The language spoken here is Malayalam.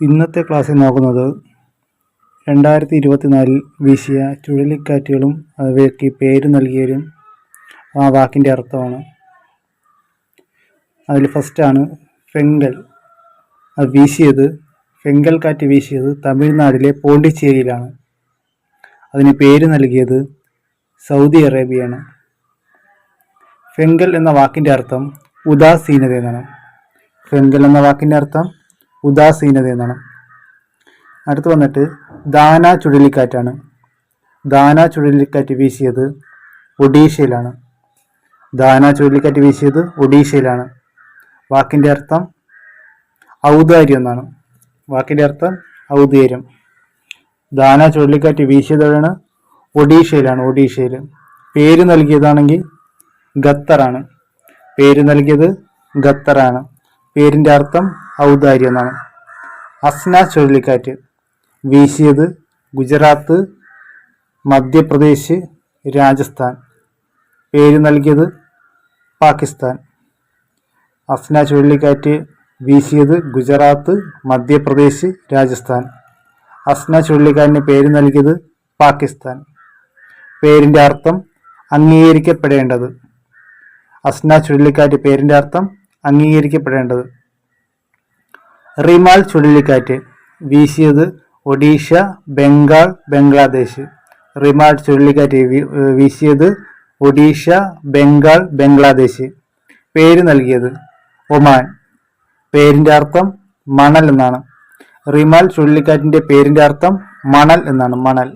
ഇന്നത്തെ ക്ലാസ്സിൽ നോക്കുന്നത് രണ്ടായിരത്തി ഇരുപത്തിനാലിൽ വീശിയ ചുഴലിക്കാറ്റുകളും അവയ്ക്ക് പേര് നൽകിയവരും ആ വാക്കിന്റെ അർത്ഥമാണ്. അതിൽ ഫസ്റ്റാണ് ഫെങ്കൽ. അത് വീശിയത് ഫെങ്കൽ കാറ്റ് വീശിയത് തമിഴ്നാടിലെ പോണ്ടിച്ചേരിയിലാണ്. അതിന് പേര് നൽകിയത് സൗദി അറേബ്യയാണ്. ഫെങ്കൽ എന്ന വാക്കിന്റെ അർത്ഥം ഉദാസീനത എന്നാണ് ഫെങ്കൽ എന്ന വാക്കിന്റെ അർത്ഥം ഉദാസീനത എന്നാണ് അടുത്ത് വന്നിട്ട് ദാന ചുഴലിക്കാറ്റാണ്. ദാന ചുഴലിക്കാറ്റ് വീശിയത് ഒഡീഷയിലാണ്. ദാന ചുഴലിക്കാറ്റ് വീശിയത് ഒഡീഷയിലാണ്. വാക്കിന്റെ അർത്ഥം ഔദാര്യം എന്നാണ്. വാക്കിന്റെ അർത്ഥം ഔദാര്യം. ദാന ചുഴലിക്കാറ്റ് വീശിയതാണ് ഒഡീഷയിലാണ് ഒഡീഷയിൽ പേര് നൽകിയതാണെങ്കിൽ ഖത്തറാണ്. പേര് നൽകിയത് ഖത്തറാണ്. പേരിന്റെ അർത്ഥം ഔദാര്യം എന്നാണ്. അസ്ന ചുഴലിക്കാറ്റ്. വീശിയത് ഗുജറാത്ത് മധ്യപ്രദേശ് രാജസ്ഥാൻ. പേര് നൽകിയത് പാകിസ്ഥാൻ. അസ്ന ചുഴലിക്കാറ്റ് വീശിയത് ഗുജറാത്ത് മധ്യപ്രദേശ് രാജസ്ഥാൻ. അസ്ന ചുഴലിക്കാറ്റിന് പേര് നൽകിയത് പാകിസ്ഥാൻ. പേരിന്റെ അർത്ഥം അംഗീകരിക്കപ്പെടേണ്ടത്. അസ്ന ചുഴലിക്കാറ്റ് പേരിന്റെ അർത്ഥം അംഗീകരിക്കപ്പെടേണ്ടത്. റിമാൽ ചുഴലിക്കാറ്റ് വീശിയത് ഒഡീഷ ബംഗാൾ ബംഗ്ലാദേശ്. റിമാൽ ചുഴലിക്കാറ്റ് വീശിയത് ഒഡീഷ ബംഗാൾ ബംഗ്ലാദേശ്. പേര് നൽകിയത് ഒമാൻ. പേരിന്റെ അർത്ഥം മണൽ എന്നാണ്. റിമാൽ ചുഴലിക്കാറ്റിന്റെ പേരിന്റെ അർത്ഥം മണൽ എന്നാണ്. മണൽ.